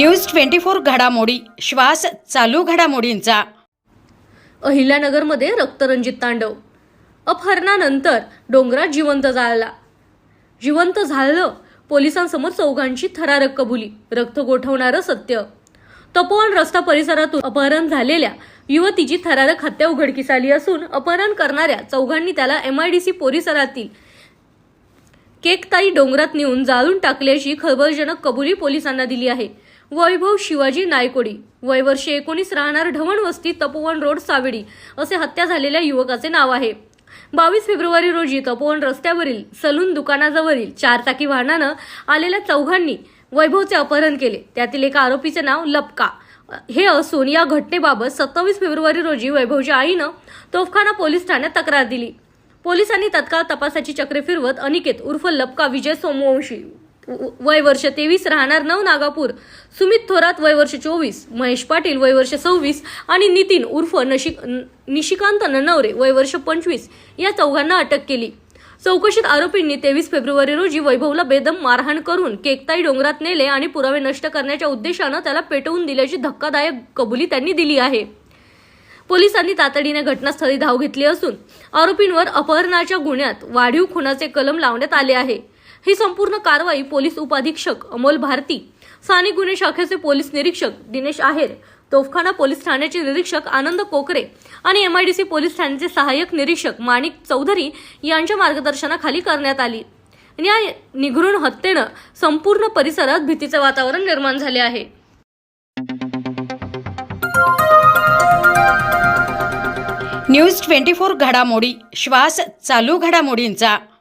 News twenty four घडामोडी. श्वास चालू घडामोडींचा. अहिल्यानगरमध्ये रक्तरंजित तांडव. अपहरणानंतर डोंगरात जिवंत जाळला जिवंत झालं पोलिसांसमोर चौघांची थरारक कबुली रक्त गोठवणारं सत्य. तपोवन रस्ता परिसरातून अपहरण झालेल्या युवतीची थरारक हत्या उघडकीस आली असून अपहरण करणाऱ्या चौघांनी त्याला एमआयडीसी परिसरातील केकताई डोंगरात नेऊन जाळून टाकल्याची खळबळजनक कबुली पोलिसांना दिली आहे. वैभव शिवाजी नायकोडी. वय एकोणीस राहणार ढवण वस्ती तपोवन रोड सावडी असे हत्या झालेल्या युवकाचे नाव आहे. बावीस फेब्रुवारी रोजी तपोवन रस्त्यावरील सलून दुकानाजवळील चारचाकी वाहनानं आलेल्या चौघांनी वैभवचे अपहरण केले. त्यातील एका आरोपीचे नाव लपका. हे असून या घटनेबाबत सत्तावीस फेब्रुवारी रोजी वैभवच्या आईनं तोफखाना पोलीस ठाण्यात तक्रार दिली. पोलिसांनी तत्काळ तपासाची चक्रे फिरवत अनिकेत उर्फ लपका विजय सोमवंशी वय वर्ष तेवीस राहणार नव नागापूर. सुमित थोरात वय वर्ष चोवीस महेश पाटील वय वर्ष सव्वीस आणि नितीन उर्फ नशिक निशिकांत ननवरे वय वर्ष पंचवीस या चौघांना अटक केली. चौकशीत आरोपींनी तेवीस फेब्रुवारी रोजी वैभवला बेदम मारहाण करून केकताई डोंगरात नेले आणि पुरावे नष्ट करण्याच्या उद्देशानं त्याला पेटवून दिल्याची धक्कादायक कबुली त्यांनी दिली आहे. पोलिसांनी तातडीने घटनास्थळी धाव घेतली असून आरोपींवर अपहरणाच्या गुन्ह्यात वाढीव खुनाचे कलम लावण्यात आले आहे. ही संपूर्ण कारवाई पोलीस उपाधीक्षक अमोल भारती स्थानिक गुन्हे शाखेचे पोलीस निरीक्षक दिनेश आहेर तोफखाना पोलीस ठाण्याचे निरीक्षक आनंद कोकरे आणि एमआयडीसी पोलीस ठाण्याचे सहाय्यक निरीक्षक माणिक चौधरी यांच्या मार्गदर्शनाखाली करण्यात आली. न्याय निघरून हत्येनं संपूर्ण परिसरात भीतीचे वातावरण निर्माण झाले आहे. न्यूज ट्वेंटी फोर घडामोडी श्वास चालू घडामोडींचा.